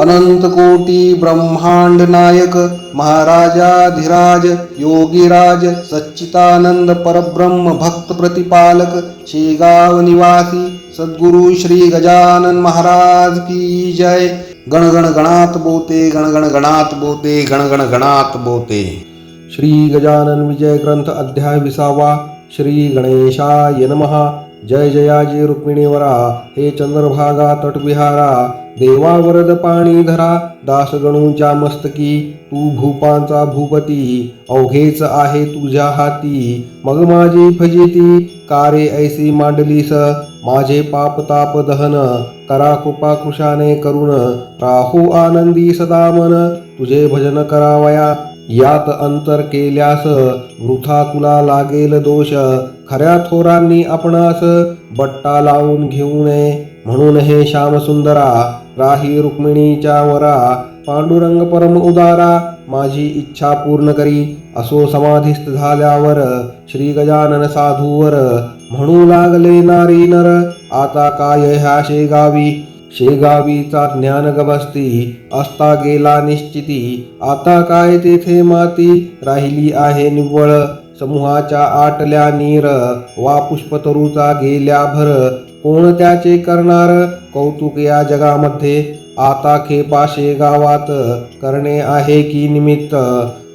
अनंतकोटी ब्रह्मांड नायक महाराजाधिराज योगीराज सच्चितानंद परब्रह्म भक्त प्रतिपालक शेगाव निवासी सद्गुरु श्री गजानन महाराज की जय। गण गण गणात बोते गण गण गणात बोते गण गण गणात बोते। श्री गजानन विजय ग्रंथ अध्याय विसावा। श्री गणेशाय नमः। जय जयाजी रुक्मिणीवरा हे चंद्रभागा तटविहारा। देवावरद पाणी धरा दासगणूच्या मस्तकी तू भूपांचा भूपती अवघेच आहे तुझ्या हाती. मग माझी फजिती कारे ऐसी मांडलीस माझे पाप ताप दहन करा कृपा कृशाने करुण राहू आनंदी सदा मन तुझे भजन करावया. यात अंतर केल्यास वृथा तुला लागेल दोष खऱ्या थोरांनी आपणास बट्टा लावून घेऊ नये. म्हणून हे श्यामसुंदरा राही रुक्मिणीच्या वरा पांडुरंग परम उदारा माझी इच्छा पूर्ण करी. असो समाधिस्थ झाल्यावर श्री गजानन साधूवर म्हणू लागले नारी नर आता काय ह्या शेगावी? शेगावीचा ज्ञान गबसती असता गेला निश्चिती आता काय तेथे माती? राहिली आहे निव्वळ समूहाच्या आटल्या नीर वा पुष्पतरूचा गेल्या भर कोण त्याचे करणार. कौतुक या जगामध्ये आता खेपाशे गावात करणे आहे की निमित्त.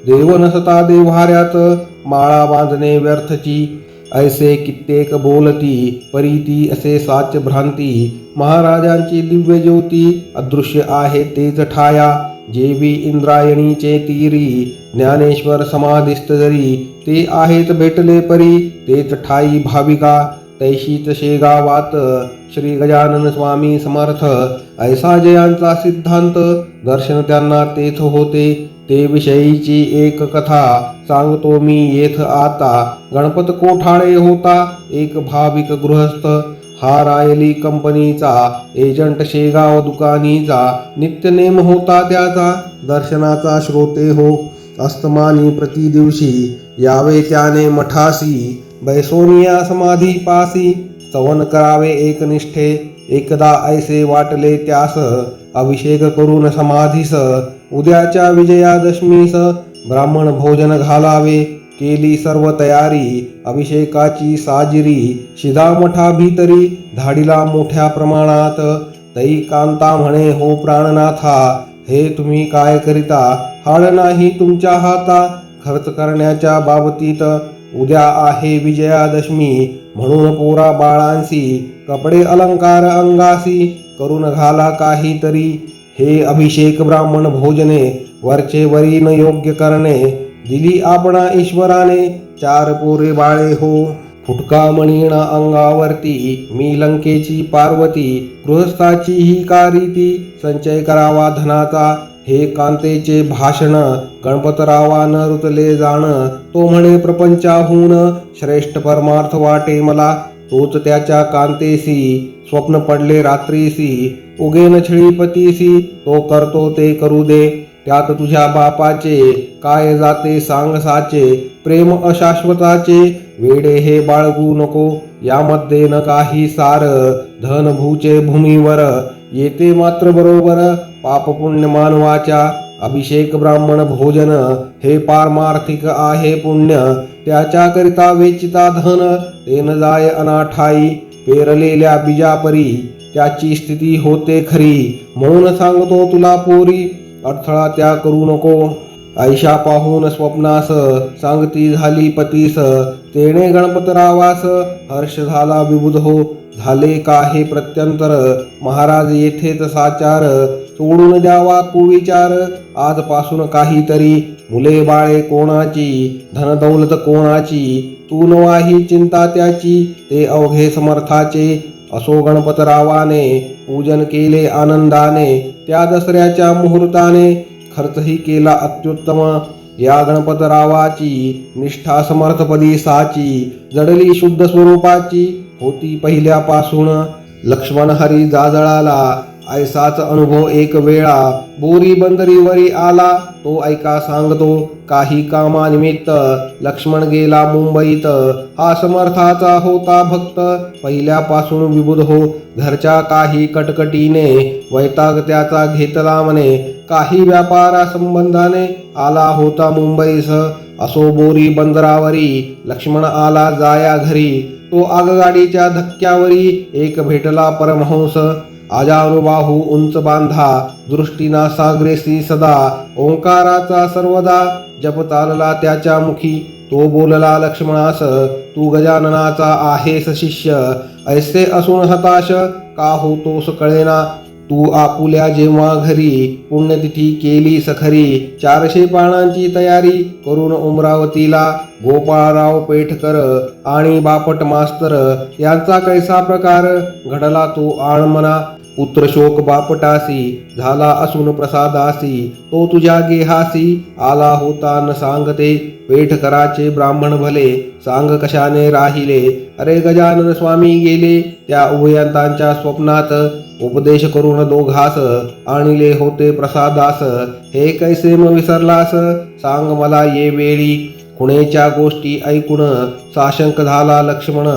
देव नसता देव्हाऱ्यात माळा बांधणे व्यर्थची. ऐसे कित्येक बोलती परीती असे साच भ्रांती. महाराजांची दिव्य ज्योती अदृश्य आहे तेच ठाया. जेवी इंद्रायणीचे तीरी ज्ञानेश्वर समाधिस्त जरी. ते आहेत भेटले परी तेच ठाई भाविका. तैशीच शेगावात श्री गजानन स्वामी समर्थ ऐसा जयांचा सिद्धांत दर्शन त्यांना तेथ होते. ते विषयीची एक कथा सांगतो मी येथ आता. गणपत कोठाळे होता एक भाविक गृहस्थ. हा रायली कंपनीचा एजंट शेगाव दुकानीचा. नित्यनेम होता त्याचा दर्शनाचा श्रोते हो. अस्तमानी प्रतिदिवशी यावे त्याने मठासी बैसोनिया समाधी पासी स्तवन करावे एकनिष्ठे एकदा ऐसे वाटले त्यास अभिषेक करून समाधीस उद्याच्या विजयादशमीस ब्राह्मण भोजन घालावे केली सर्व तयारी अभिषेकाची साजिरी शिदामठा भीतरी धाडीला मोठ्या प्रमाणात तई कांता म्हणे हो प्राणनाथा हे तुम्ही काय करिता? नाही तुमच्या हाता. खर्च करण्याच्या बाबतीत उद्या आहे विजयादशमी. म्हणून पोरा बाळांसी कपडे अलंकार अंगासी करून घाला काहीतरी. हे अभिषेक ब्राह्मण भोजने वरचे वरी न योग्य करणे. दिली आपणा ईश्वराने चार पोरे बाळे हो. फुटका मणीणा अंगावरती मी लंकेची पार्वती गृहस्थाची ही कारीती. संचय करावा धनाचा हे कांतेचे भाषण गणपतरावानं रुतले जाण तो म्हणे प्रपंचाहून श्रेष्ठ परमार्थ वाटे मला. तोच त्याच्या कांतेसी स्वप्न पडले रात्रीसी. उगेन छळीपतीसी तो करतो ते करू दे. त्यात तुझ्या बापाचे काय जाते सांग साचे. प्रेम अशाश्वताचे वेडे हे बाळगू नको. यामध्ये न काही सार धन भूचे भूमीवर. येते मात्र बरोबर पाप पुण्य मानवाच्या अभिषेक ब्राह्मण भोजन हे पारमार्थिक आहे पुण्य. त्याच्याकरिता वेचिता धन ते न जाय अनाठाई पेरलेल्या बीजापरी त्याची स्थिती होते खरी. म्हणून सांगतो तुला पोरी अडथळा त्या करू नको. ऐशा पाहून स्वप्नास सांगती झाली पतीस. तेने गणपतरावास हर्ष झाला विबुध हो. झाले का हे प्रत्यंतर? महाराज येथेच साचार सोडून द्यावा कुविचार. आजपासून काहीतरी मुले बाळे कोणाची धनदौलत कोणाची तू नवाही चिंता त्याची ते अवघे समर्थाचे असो गणपतरावाने पूजन केले आनंदाने त्या दसऱ्याच्या मुहूर्ताने खर्चही केला अत्युत्तम. या गणपतरावाची निष्ठा समर्थपदी साची जडली शुद्ध स्वरूपाची होती पहिल्यापासून. लक्ष्मण हरी जाजळाला ऐसाच अनुभव एक वेळा. बोरी बंदरीवरी आला. तो ऐका सांगतो काही कामानिमित्त लक्ष्मण गेला मुंबईत. हा समर्थाचा होता भक्त. पहिल्यापासून विबुध हो. घरच्या काही कटकटीने वैताग त्याचा घेतला म्हणे. काही व्यापारा संबंधाने आला होता मुंबईस. असो बोरी बंदरावरी लक्ष्मण आला जाया घरी. तो आगगाडीच्या धक्क्यावरी एक भेटला परमहंस. आजानुबाहू उंच बांधा दृष्टीना सागरेसी सदा ओंकाराचा सर्वदा जप चालला त्याच्या मुखी तो बोलला लक्ष्मणास तू गजाननाचा आहेस शिष्य ऐसे असून हताश का होतोस कळेना? तू आपुल्या जेव्हा घरी पुण्यतिथी केली सखरी चारशे पानांची तयारी करून उमरावतीला गोपाळराव पेठकर आणि बापट मास्तर यांचा कैसा प्रकार? घडला तो आळमना पुत्र शोक बापटासी झाला असून प्रसादासी तो तुझ्या गेहासी आला होता न सांगते पेठकराचे ब्राह्मण भले सांग कशाने राहिले? अरे गजानन स्वामी गेले त्या उभयंतांच्या स्वप्नात उपदेश करून दोघास आणले होते प्रसादास. हे कैसे म विसरलास? सांग मला ये वेळी. कुणेच्या गोष्टी ऐकून साशंक झाला लक्ष्मण.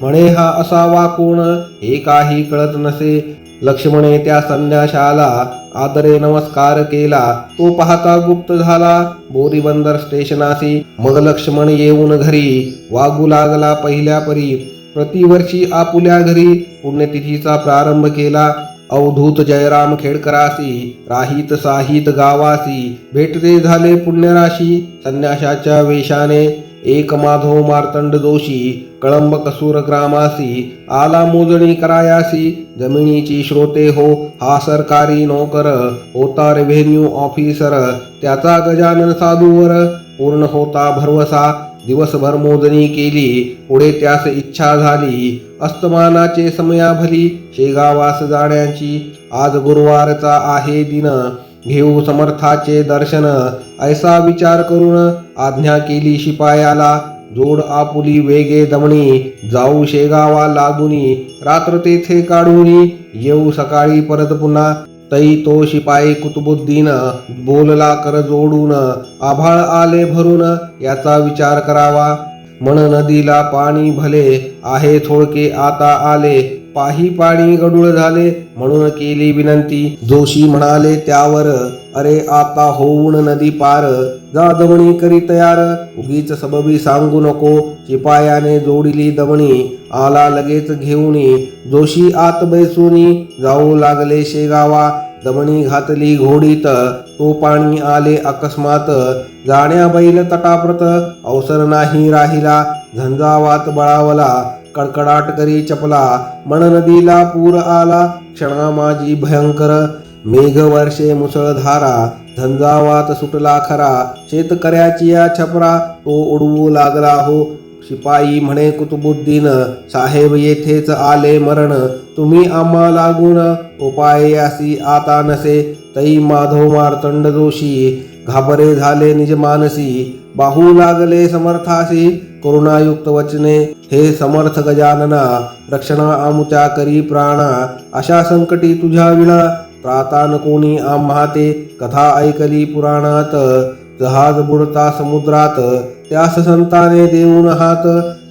म्हणे हा असावा कोण? हे काही कळत नसे. लक्ष्मणे त्या संन्याशाला आदरे नमस्कार केला. तो पाहता गुप्त झाला. बोरीबंदर स्टेशनासी. मग लक्ष्मण येऊन घरी. वागू लागला पहिल्या परी प्रतिवर्षी आपुल्या घरी पुण्यतिथीचा प्रारंभ केला. अवधूत जयराम खेडकरासी राहित साहित गावासी. भेटते झाले पुण्यराशी. संन्याशाच्या वेशाने एक माधव मार्तंड जोशी कळंब कसूर ग्रामासी आला मोजणी करायासी जमिनीची श्रोते हो हा सरकारी नोकर होता रेव्हेन्यू ऑफिसर त्याचा गजानन साधूवर पूर्ण होता भरवसा दिवसभर मोजणी केली पुढे त्यास इच्छा झाली अस्तमानाचे समयाभली शेगावास जाण्याची आज गुरुवारचा आहे दिन घेऊ समर्थाचे दर्शन. ऐसा विचार करून आज्ञा केली शिपायाला. जोड आपुली वेगे दमणी. जाऊ शेगावा लागुनी रात्र तेथे काढूनी. येऊ सकाळी परत पुन्हा. तई तो शिपाई कुतुबुद्दीन बोलला कर जोडून. आभाळ आले भरून याचा विचार करावा. मन नदीला पाणी भले. आहे थोडके आता आले. पाही पाणी गडूळ झाले म्हणून केली विनंती. जोशी म्हणाले त्यावर अरे आता होऊन नदी पार. जा दमणी करी तयार. उगीच सबबी सांगू नको. शिपायाने जोडिली दमणी. आला लगेच घेऊनी जोशी आत बैसूनी जाऊ लागले शेगावा. दमणी घातली घोडीत तो पाणी आले अकस्मात. जाण्या बैल तटाप्रत अवसर नाही राहिला झंझावात बळावला कडकडाट करी चपला. मन नदीला पूर आला क्षणा माझी भयंकर. मेघ वर्षे मुसळधारा झंझावात सुटला खरा. शेतकऱ्याची या छपरा तो उडवू लागला हो. शिपाई म्हणे कुतुबुद्दीन साहेब येथेच आले मरण तुम्ही आम्हा लागून उपाय आता नसे तई माधव मार्तंड जोशी घाबरे झाले निज मानसी बाहू लागले समर्थासी करुणायुक्त वचने हे समर्थ गजानना रक्षणा आमुच्या करी प्राणा अशा संकटी तुझ्या विना प्रातान कोणी आम्हा ते कथा ऐकली पुराणात जहाज बुडता समुद्रात त्यास संताने देऊन हात.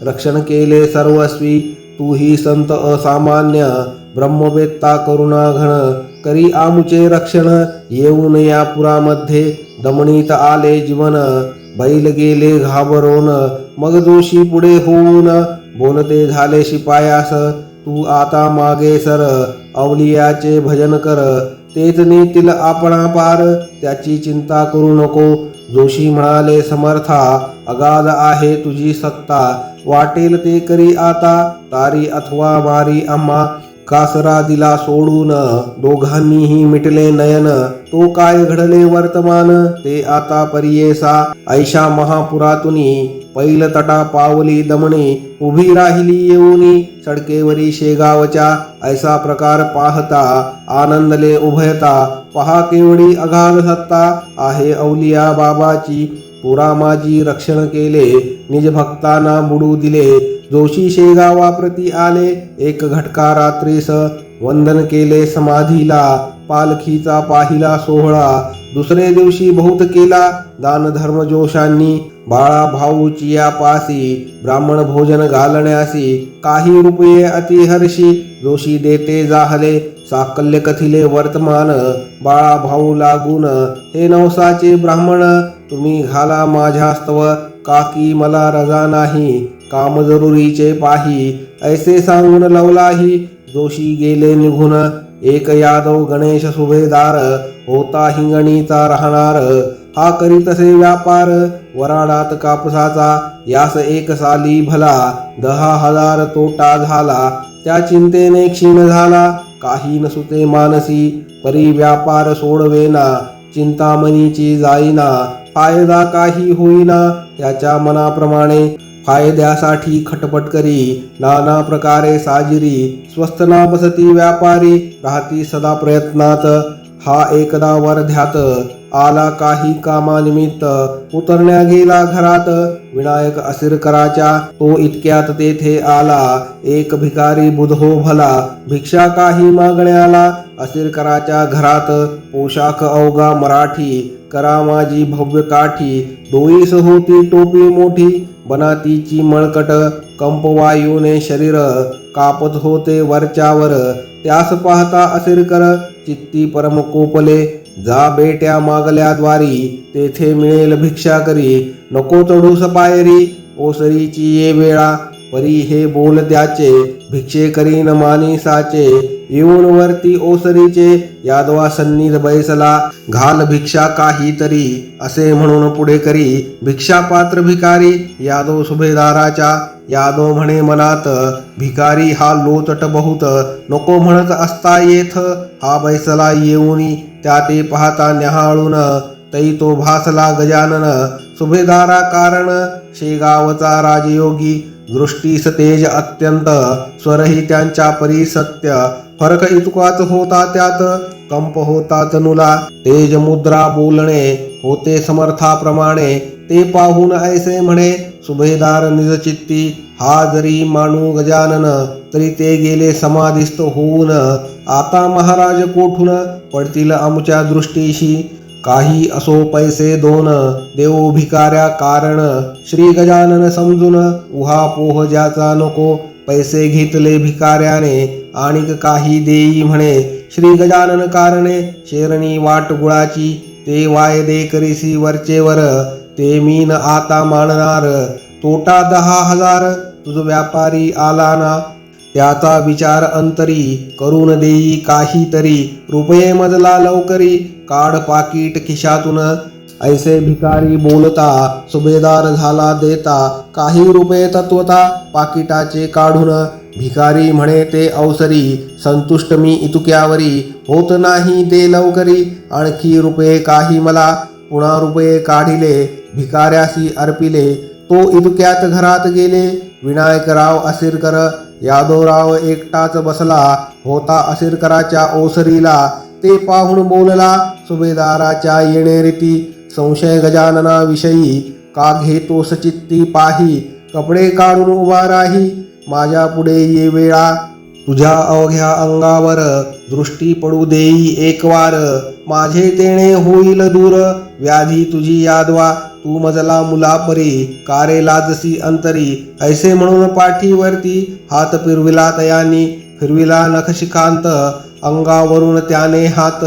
रक्षण केले सर्वस्वी तू ही संत असामान्य. ब्रह्मवेत्ता करुणा घन करी आमुचे रक्षण. येऊन या पुरामध्ये दमणीत आले जीवन. बैल गेले घाबरून मग जोशी पुढे होऊन. बोलते झाले शिपायास तू आता मागे सर अवलियाचे भजन कर. तेच नेतील आपणा पार. त्याची चिंता करू नको जोशी म्हणाले समर्था अगाध आहे तुझी सत्ता. वाटेल ते करी आता. तारी अथवा मारी आम्हा कासरा दिला सोडून दोघांनीही मिटले नयन. तो काय घडले वर्तमान? ते आता परियेसा ऐशा महापुरातुनी पैल तटा पावली दमणी उभी राहिली येऊनी. सडकेवरी शेगावच्या ऐसा प्रकार पाहता आनंदले उभयता. पहा केवढी अगाध सत्ता आहे अवलिया बाबाची. पुरा माझी रक्षण केले निज भक्तांना बुडू दिले. जोशी शेगावाप्रती आले एक घटका रात्रीस वंदन केले समाधीला पालखीचा पाहिला सोहळा. दुसरे दिवशी बहुत केला दान धर्म जोशांनी बाळा भाऊची या पासी ब्राह्मण भोजन घालण्यासी काही रुपये अतिहर्षी जोशी देते जाहले साकल्य कथिले वर्तमान बाळा भाऊ लागून हे नवसाचे ब्राह्मण तुम्ही घाला माझ्यास्तव काकी मला रजा नाही. काम जरुरीचे पाही ऐसे सांगून लवलाही जोशी गेले निघून. एक यादव गणेश सुभेदार होता हिंगणीचा राहणार. हा करीतसे व्यापार वराडात कापसाचा यास एक साली भला. दहा हजार तोटा झाला त्या चिंतेने क्षीण झाला. काही नसुते मानसी परी व्यापार सोडवेना. चिंतामणीची जाईना फायदा काही होईना. त्याच्या मनाप्रमाणे फायद्यासाठी खटपट करी नाना प्रकारे साजिरी स्वस्त ना बसती व्यापारी राहती सदा प्रयत्नात. हा एकदा वर्ध्यात आला काही कामानिमित्त उतरण्या गेला घरात. विनायक असिरकराच्या तो इतक्यात तेथे आला. एक भिकारी बुधो भला भिक्षा काही मागण्याला. असिरकराच्या घरात पोशाख अवगा मराठी करा माझी भव्य काठी. डोईस होती टोपी मोठी बनातीची मळकट कंपवायूने शरीर कापत होते वरच्यावर त्यास पाहता असिरकर चित्ती परम कोपले जा बेट्या मागल्याद्वारी तेथे मिळेल भिक्षा करी नको चढूस पायरी ओसरीची ये वेळा परी हे बोल त्याचे भिक्षे करीन मानी साचे येऊन वरती ओसरीचे यादवा बैसला घाल भिक्षा काहीतरी असे म्हणून पुढे करी भिक्षा पात्र भिकारी यादव सुभेदाराच्या यादव म्हणे मनात भिकारी हा लोचट बहुत नको म्हणत असता येथ हा बैसला येऊनी त्या ते पाहता न्याहाळून तै तो भासला गजानन सुभेदारा कारण शेगावचा राजयोगी दृष्टीस तेज अत्यंत स्वरही त्यांच्या परी सत्य फरक इतकाच होता त्यात. कंप होता तनुला तेज मुद्रा बोलणे होते समर्थाप्रमाणे. ते पाहून ऐसे म्हणे सुभेदार निजचित्ती हा जरी मानू गजानन तरी ते गेले समाधिस्थ होऊन. आता महाराज कोठून पडतील आमच्या दृष्टीशी? काही असो पैसे दोन देव भिकाऱ्या कारण. श्री गजानन समजून उहा पोह ज्याचा नको पैसे घेतले भिकाऱ्याने. आणिक काही देई म्हणे श्री गजानन कारणे शेरणी वाट गुळाची ते वायदे करीसी वरचेवर ते मीन आता मानणार. तोटा दहा हजार तुझ व्यापारी आला ना. त्याचा विचार अंतरी करून देई काहीतरी. रुपये मजला लवकरी काढ पाकीट खिशातून. ऐसे भिकारी बोलता सुभेदार झाला देता काही रुपये तत्वता पाकिटाचे काढून. भिकारी म्हणे ते अवसरी संतुष्ट मी इतुक्यावरी. होत नाही दे लवकरी. आणखी रुपये काही मला पुन्हा रुपये काढिले. भिकाऱ्यासी अर्पिले. तो इतक्यात घरात गेले. विनायकराव असिरकर यादवराव एकटाच बसला. होता असिरकराच्या ओसरीला. ते पाहून बोलला सुभेदाराच्या येणेरीती संशय गजाननाविषयी का घेतोस चित्ती पाही? कपडे काढून उभा राही. माझ्या पुढे ये वेळा. तुझ्या अवघ्या अंगावर दृष्टी पडू देई एक वार माझे तेणे होईल दूर. व्याधी तुझी यादवा. तू मजला मुलापरी. कारे लाजसी अंतरी. ऐसे म्हणून पाठीवरती हात फिरविला तयानी. फिरविला नखशिकांत अंगावरून त्याने हात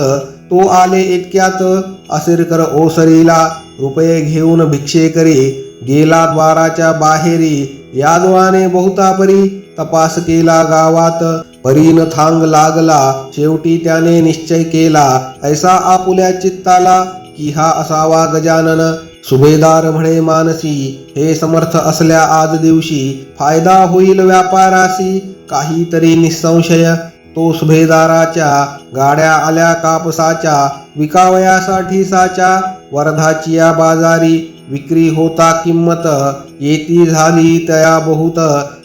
तो आले इतक्यात असिरकर ओसरीला रुपये घेऊन भिक्षेकरी गेला द्वाराच्या बाहेरी यादवाने बहुतापरी तपास केला गावात. परीन थांग लागला शेवटी त्याने निश्चय केला ऐसा आपुल्या चित्ताला की हा असावा गजानन. सुभेदार म्हणे मानसी हे समर्थ असल्या आज दिवशी फायदा होईल व्यापारासी काहीतरी निसंशय. तो सुभेदाराच्या गाड्या आल्या कापसाच्या विकावयासाठी साच्या वर्धाची या बाजारी विक्री होता किंमत येती झाली तया बहुत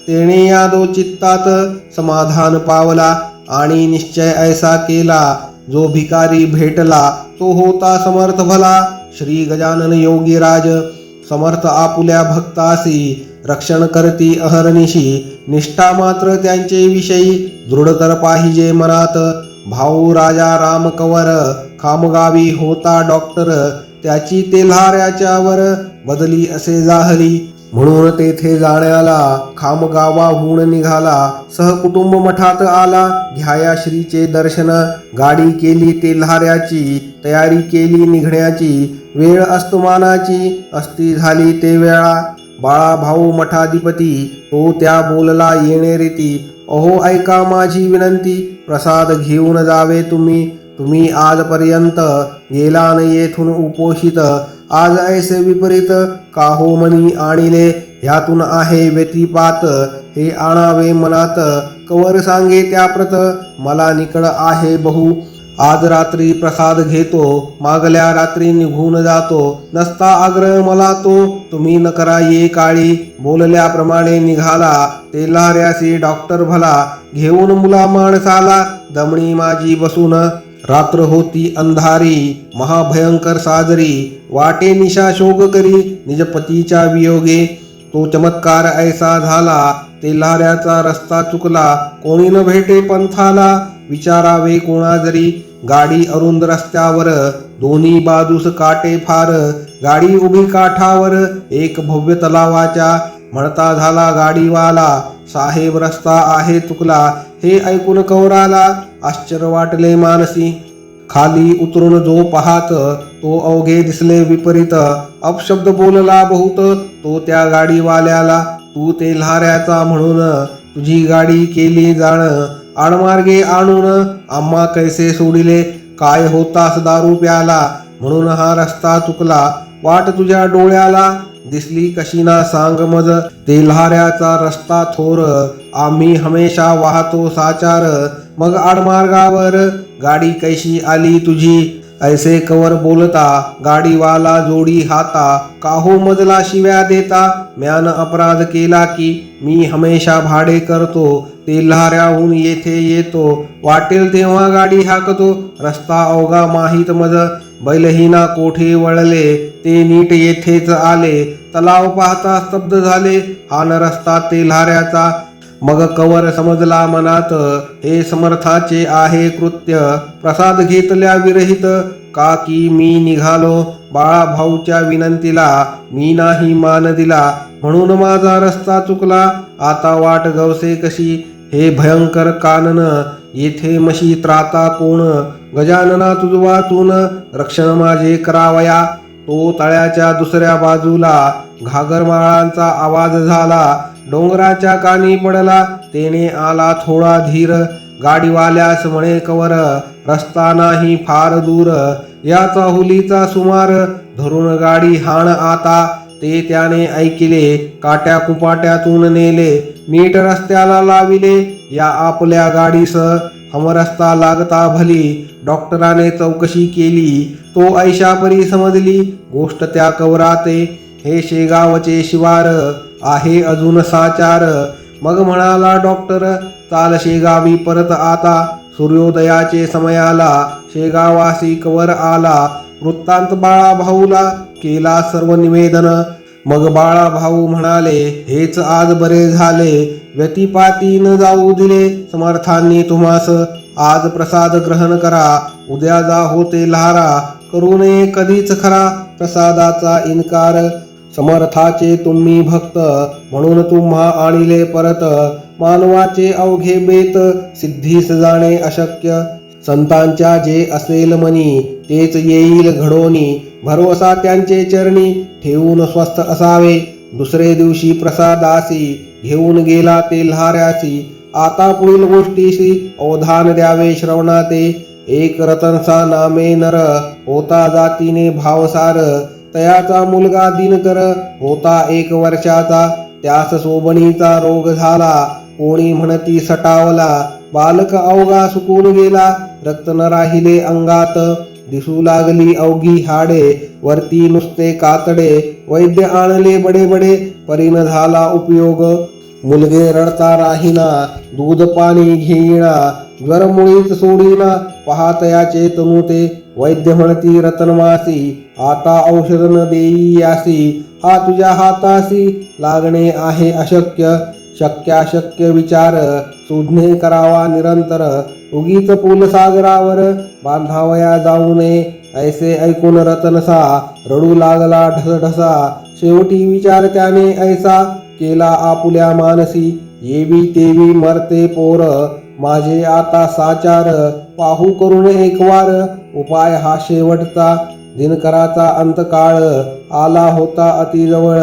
तेणे या दो चित्तात समाधान पावला आणि निश्चय ऐसा केला जो भिकारी भेटला तो होता समर्थ भला श्री गजानन योगीराज. समर्थ आपुल्या भक्तासी रक्षण करती अहरनिशी. निष्ठा मात्र त्यांचे विषयी दृढतर पाहिजे मनात. भाऊ राजा राम कवर खामगावी होता डॉक्टर. त्याची तेल्हाऱ्याच्यावर बदली असे जाहली. म्हणून तेथे जाण्याला खामगावाहून निघाला. सहकुटुंब मठात आला. घ्याया श्रीचे दर्शन. गाडी केली तेल्हाऱ्याची तयारी केली निघण्याची. वेळ अस्तमानाची. अस्ती झाली ते वेळा. बाळा भाऊ मठाधिपती तो त्या बोलला येणे रीती. अहो ऐका माझी विनंती. प्रसाद घेऊन जावे तुम्ही. तुम्ही आजपर्यंत गेला न येथून उपोषित. आज ऐसे विपरीत काहो मनी आणिले ह्यातून आहे व्यतिपात. हे आणावे मनात कवर सांगे त्या प्रत मला निकड आहे बहु आज रात्री प्रसाद घेतो मागल्या रात्री निघून जातो. नसता आग्रह मला तो तुम्ही न करा ये काळी. बोलल्याप्रमाणे निघाला तेलाऱ्यासी डॉक्टर भला. घेऊन मुला माणसाला दमणी माझी बसून. रात्र होती अंधारी महाभयंकर साजरी वाटे निशा शोक करी निजपतीच्या वियोगे. तो चमत्कार ऐसा झाला ते लाऱ्याचा रस्ता चुकला कोणी न भेटे पंथाला विचारावे कोणा जरी गाडी अरुंद रस्त्यावर दोन्ही बाजूस काटे फार गाडी उभी काठावर एक भव्य तलावाच्या. म्हणता झाला गाडीवाला साहेब रस्ता आहे चुकला हे ऐकून कौराला आश्चर्य वाटले मानसी. खाली उतरून जो पाहात तो अवघे दिसले विपरीत. अपशब्द बोलला बहुत तो त्या गाडीवाल्याला तू ते लहाऱ्याचा म्हणून तुझी गाडी केली जाण. आडमार्गे आणून आम्हा कैसे सोडिले? काय होतास दारू प्याला? म्हणून हा रस्ता चुकला. वाट तुझ्या डोळ्याला. दिसली कशीना सांग मज ते लहाऱ्याचा रस्ता थोर आम्ही हमेशा वाहतो साचार. मग आडमार्गावर गाडी कैशी आली तुझी? ऐसे कवर बोलता गाडीवाला जोडी हाता. काहो मजला शिव्या देता? म्यान अपराध केला की मी हमेशा भाडे करतो. ते लहाऱ्याहून येथे येतो. वाटेल तेव्हा गाडी हाकतो. रस्ता अवघा माहीत मज बैलहीना कोठे वळले ते नीट येथेच आले. तलाव पाहता स्तब्ध झाले हा न रस्ता ते लहाऱ्याचा मग कवर समजला मनात हे समर्थाचे आहे कृत्य. प्रसाद घेतल्या विरहित का की मी निघालो? बाळा भाऊच्या विनंतीला मी नाही मान दिला. म्हणून माझा रस्ता चुकला. आता वाट गवसे कशी? हे भयंकर कानन येथे मशी त्राता कोण? गजानना तुजवातून रक्षण माझे करावया. तो तळ्याच्या दुसऱ्या बाजूला घागरमाळांचा आवाज झाला. डोंगराच्या कानी पडला तेने आला थोडा धीर. गाडीवाल्यास म्हणे कवर रस्ता नाही फार दूर. याचा हुलीचा सुमार धरून गाडी हाण आता. ते त्याने ऐकिले काट्या कुपाट्यातून नेले नीट रस्त्याला लाविले या आपल्या गाडीस हमरस्ता लागता भली डॉक्टराने चौकशी केली तो ऐशापरी समजली गोष्ट त्या कवराते हे शेगावचे शिवार आहे अजून साचार मग म्हणाला डॉक्टर चाल शेगावी परत आता सूर्योदयाचे समयाला शेगावासी कवर आला वृत्तांत बाळा भाऊला केला सर्व निवेदन. मग बाळा भाऊ म्हणाले हेच आज बरे झाले. व्यतिपाती न जाऊ दिले समर्थांनी तुम्हास. आज प्रसाद ग्रहण करा. उद्या जा होते लहारा करू नये कधीच खरा प्रसादाचा इन्कार. समर्थाचे तुम्ही भक्त म्हणून तुम्हा आणिले परत. मानवाचे अवघे बेत सिद्धीस जाणे अशक्य. संतांच्या जे असेल मनी तेच येईल घडोनी. भरवसा त्यांचे चरणी ठेवून स्वस्थ असावे. दुसरे दिवशी प्रसादासी घेऊन गेला ते लहाऱ्यासी. आता पुढील गोष्टीशी अवधान द्यावे श्रवणाते. एक रतनसा नामे नर होता जातीने भावसार. तयाचा मुलगा दिनकर होता एक वर्षाचा. त्यास सोबणीचा रोग झाला. कोणी म्हणती सटावला. बालक अवघा सुकून गेला. रक्त न राहिले अंगात दिसू लागली अवघी हाडे वरती नुसते कातडे वैद्य आणले बडे बडे परीन झाला उपयोग. मुलगे रडता राहिना दूध पाणी घेईना ज्वर मुळीच सोडीना पहातयाचे तनु ते वैद्य म्हणती रतनमासी आता औषध न देई यासी हा तुझ्या हातासी लागणे आहे अशक्य. शक्याशक्य विचार सुज्ञे करावा निरंतर. उगीच पूल सागरावर बांधावया जाऊ नये ऐसे ऐकून रतनसा रडू लागला ढसढसा. शेवटी विचार त्याने ऐसा केला आपुल्या मानसी. येवी तेवी मरते पोर माझे आता साचार. पाहू करून एक वार उपाय हा शेवटचा. दिनकराचा अंतकाळ आला होता अतिजवळ.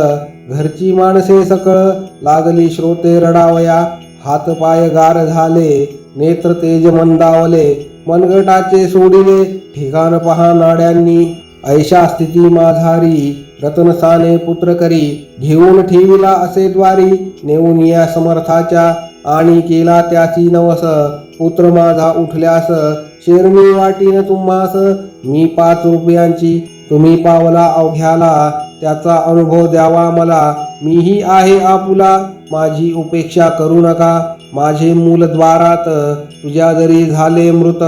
घरची माणसे सकळ लागली श्रोते रडावया. हात पाय गार झाले नेत्र तेज मंदावले. मनगटाचे सोडिले ठिकाण पहा नाड्यांनी. ऐशा स्थिती माझारी रतनसाने पुत्र करी. घेऊन ठेविला असे द्वारी नेऊन या समर्थाच्या आणि केला त्याची नवस. पुत्र माझा उठल्यास शेरणी वाटीन तुम्हास मी पाच रुपयांची तुम्ही पावला अवघ्याला. त्याचा अनुभव द्यावा मला. मीही आहे आपुला. माझी उपेक्षा करू नका. माझे मूल द्वारात तुझ्या जरी झाले मृत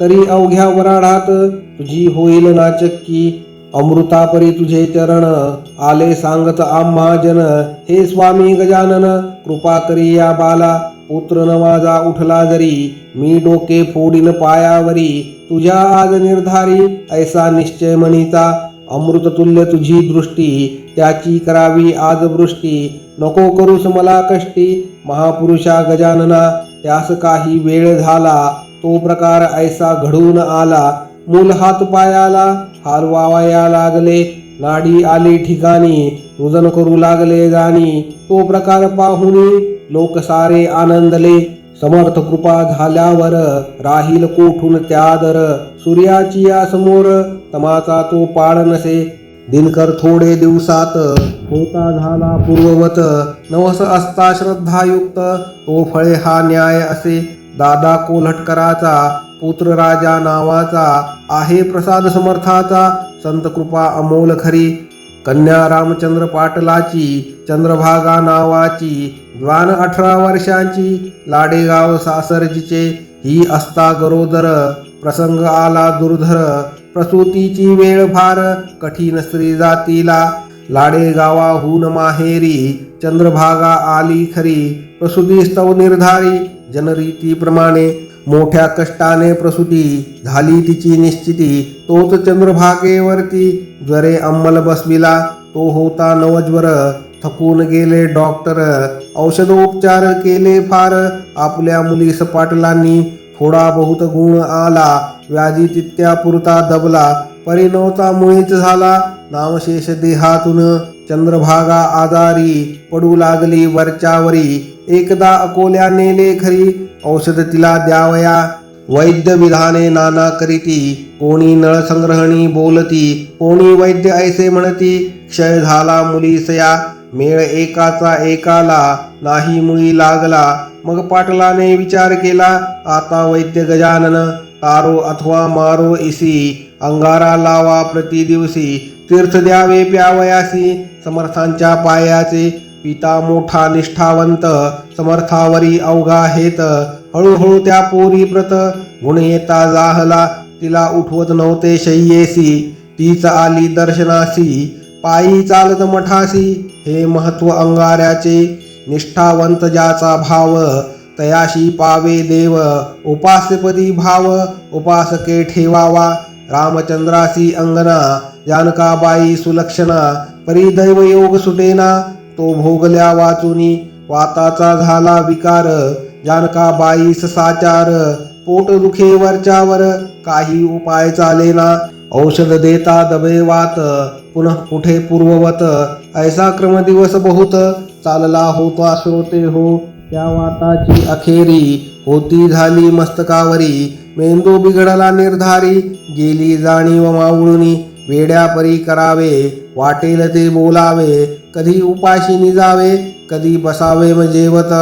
तरी अवघ्या वराडात तुझी होईल नाचक्की अमृतापरी तुझे चरण आले सांगत आम्हा जन हे स्वामी गजानन कृपा करी या बाला. पुत्र न माझा उठला जरी. मी डोके फोडीन पायावरी. तुझ्या आज निर्धारी ऐसा निश्चय मनीचा अमृततुल्य तुझी दृष्टी त्याची करावी आज वृष्टी. नको करूस मला कष्टी महापुरुषा गजानना. त्यास काही वेळ झाला तो प्रकार ऐसा घडून आला. मूल हात पायाला हालवावया लागले. नाडी आली ठिकाणी रुजन करू लागले जाणी. तो प्रकार पाहुनी लोक सारे आनंदले. समर्थ कृपा झाल्यावर राहील कोठून त्यादर. सूर्याची या समोर तमाचा तो पाळ नसे. दिनकर थोडे दिवसात होता झाला पूर्ववत. नवस असता श्रद्धायुक्त तो फळे हा न्याय असे. दादा कोल्हटकराचा पुत्र राजा नावाचा. आहे प्रसाद समर्थाचा संत कृपा अमोल खरी. कन्या रामचंद्र पाटलाची चंद्रभागा नावाची द्वान अठरा वर्षांची लाडेगाव सासरजीचे ही असता गरोदर प्रसंग आला दुर्धर प्रसूतीची वेळ फार कठीण स्त्री जातीला. लाडेगावाहून माहेरी चंद्रभागा आली खरी प्रसूती स्तव निर्धारी जनरीतीप्रमाणे मोठ्या कष्टाने प्रसूती झाली तिची निश्चिती. तोच चंद्रभागेवरती ज्वरे अंमल बसविला. तो होता नवज्वर. थकून गेले डॉक्टर. औषधोपचार केले फार. आपल्या मुली सपाटलांनी थोडा बहुत गुण आला. व्याधी तित्या पुरता दबला. परिणवता मुळीच झाला. नामशेष देहातून चंद्रभागा आजारी पडू लागली वरच्यावरी. एकदा अकोल्या नेले खरी औषध तिला द्यावया. वैद्य विधाने नाना करीती कोणी नळसंग्रहणी बोलती कोणी वैद्य ऐसे म्हणती क्षय झाला मुलीसया मेळ एकाचा एकाला नाही मुळी लागला मग पाटलाने विचार केला आता वैद्य गजानन तारो अथवा मारो इसी अंगारा लावा प्रतिदिवशी तीर्थ द्यावे प्यावयासी समर्थांच्या पायाचे पिता मोठा निष्ठावंत समर्थावरी अवघा हेत. हळूहळू त्या पोरी प्रत गुण येता जाहला तिला उठवत नव्हते शय्येसी. तीच आली दर्शनासी पायी चालत मठासी. हे महत्त्व अंगाऱ्याचे निष्ठावंत ज्याचा भाव तयाशी पावे देव. उपास्यपदी भाव उपासके ठेवावा. रामचंद्रासी अंगना जानकाबाई सुलक्षणा परिदैव योग सुटेना. तो भोगल्या वाचुनी वाताचा झाला विकार. जानका बाईस साचार पोट दुखे वरच्यावर काही उपाय चालेना. औषध देता दबे वात पुनः कुठे पूर्ववत. ऐसा क्रम दिवस बहुत चालला होता श्रोते हो. त्या वाताची अखेरी होती झाली मस्तकावरी. मेंदू बिघडला निर्धारी गेली जाणीव मावळुनी. वेड्या परी करावे वाटेल ते बोलावे. कधी उपाशी निजावे कधी बसावे जेवत.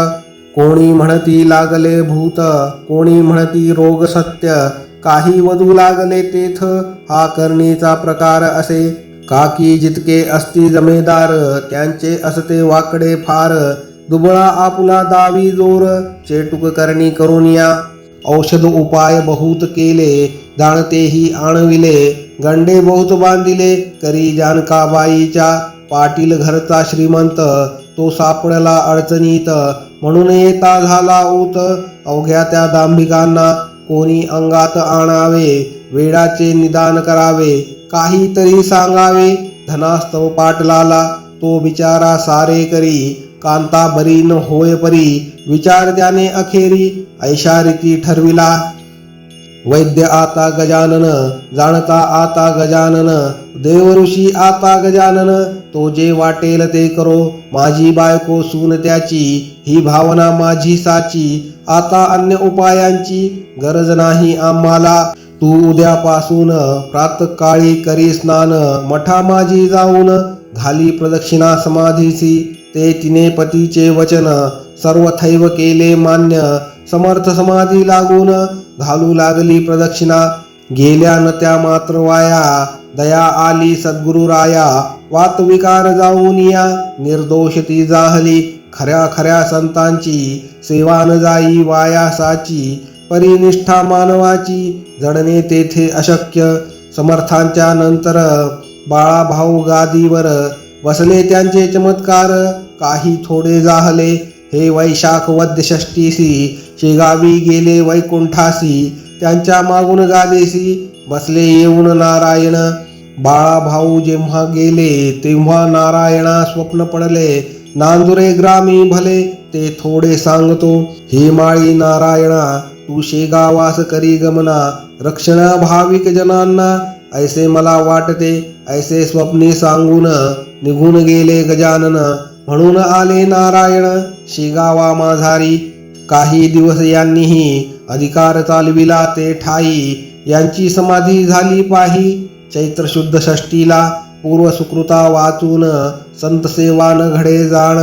कोणी म्हणती लागले भूत कोणी म्हणती रोग सत्य. काही वधू लागले तेथ हा करणीचा प्रकार असे. काकी जितके असती जमेदार त्यांचे असते वाकडे फार. दुबळा आपुला दावी जोर चेटुक करणी करून या. औषध उपाय बहुत केले जाणतेही आणविले. गंडे बहुत बांधिले करी जानकाबाईच्या. पाटील घरचा श्रीमंत तो सापडला अडचणीत. म्हणून येता झाला ऊत. अवघ्या त्या दांभिकांना कोणी अंगात आणावे? वेळाचे निदान करावे? काहीतरी सांगावे? धनास्तव पाटलाला तो बिचारा सारे करी. कांता बरी न होय परी. विचार त्याने अखेरी. ऐशारीती ठरविला. वैद्य आता गजानन जाणता आता गजानन देवऋषी आता गजानन तो जे वाटेल ते करो. माझी बायको सून त्याची ही भावना माझी साची. आता अन्य उपायांची गरज नाही आम्हाला. तू उद्यापासून प्रातकाळी करी स्नान मठा माझी जाऊन घाली प्रदक्षिणा समाधीसी. ते तिने पतीचे वचन सर्वथैव केले मान्य. समर्थ समाधी लागून घालू लागली प्रदक्षिणा. गेल्या न त्या मात्र वाया. दया आली सद्गुरु राया. वात विकार जाऊन या. निर्दोष ती जाहली खऱ्या खऱ्या संतांची. सेवा न जाई वाया साची. परिनिष्ठा मानवाची. जडणे तेथे अशक्य. समर्थांच्या नंतर बाळाभाऊ गादीवर. बसले त्यांचे चमत्कार. काही थोडे जाहले. हे वैशाख वद्य षष्टीसी शेगावी गेले वैकुंठासी त्यांच्या मागून गादेसी बसले येऊन नारायण. बाळा भाऊ जेव्हा गेले तेव्हा नारायणा स्वप्न पडले. नांदुरे ग्रामी भले ते थोडे सांगतो. हे माळी नारायणा तू शेगावास करी गमना. रक्षणा भाविक जनांना ऐसे मला वाटते ऐसे स्वप्ने सांगून निघून गेले गजानन. म्हणून आले नारायण. शिगावा माझारी काही दिवस यांनीही अधिकार चालविला ते ठाई. यांची समाधी झाली पाही. चैत्र शुद्ध षष्टीला पूर्व सुकृता वाचून संत सेवान घडे जाण.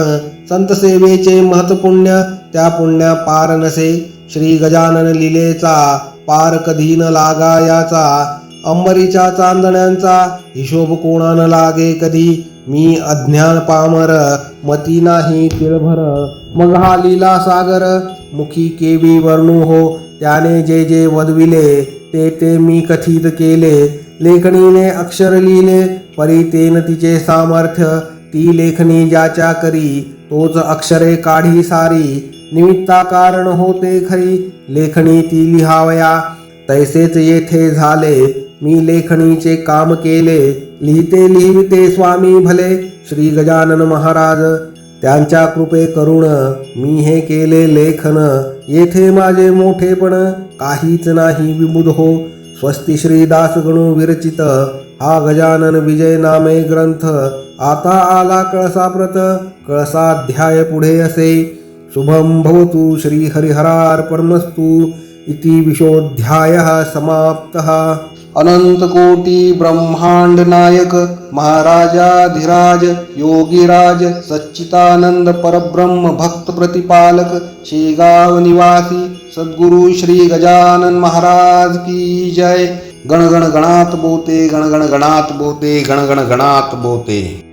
संत सेवेचे महत्पुण्य त्या पुण्या पार नसे. श्री गजानन लिलेचा पार कधी न लागा याचा अंबरीच्या चांदण्यांचा हिशोब न लागे कधी? मी अज्ञान पामर मती नाही तिळभर. मग हा लीला सागर मुखी केवी वर्णू हो. त्याने जे जे वदविले ते ते मी कथित केले. लेखणीने अक्षर लिहिले परी तेन तिचे सामर्थ्य. ती लेखणी ज्याच्या करी तोच अक्षरे काढी सारी. निमित्ता कारण होते खरी लेखणी ती लिहावया. तैसेच येथे झाले मी लेखणीचे काम केले लिहिते लिहिते स्वामी भले श्री गजानन महाराज. त्यांच्या कृपे करुण मी हे केले लेखन. येथे माझे मोठेपण काहीच नाही विबुध हो. स्वस्ती श्री दासगणू विरचित. हा गजानन विजय नामे ग्रंथ. आता आला कळसाप्रत कळसाध्याय पुढे असे. शुभम भवतु श्री हरिहरार्पणमस्तु. इति विशोध्याय समाप्तः. अनंत कोटी ब्रह्मांड नायक महाराजाधिराज योगीराज सच्चिदानंद परब्रह्म भक्त प्रतिपालक शेगाव निवासी सद्गुरु श्री गजानन महाराज की जय। गण गण गणात बोते गण गण गणात बोते गण गण गणात बोते।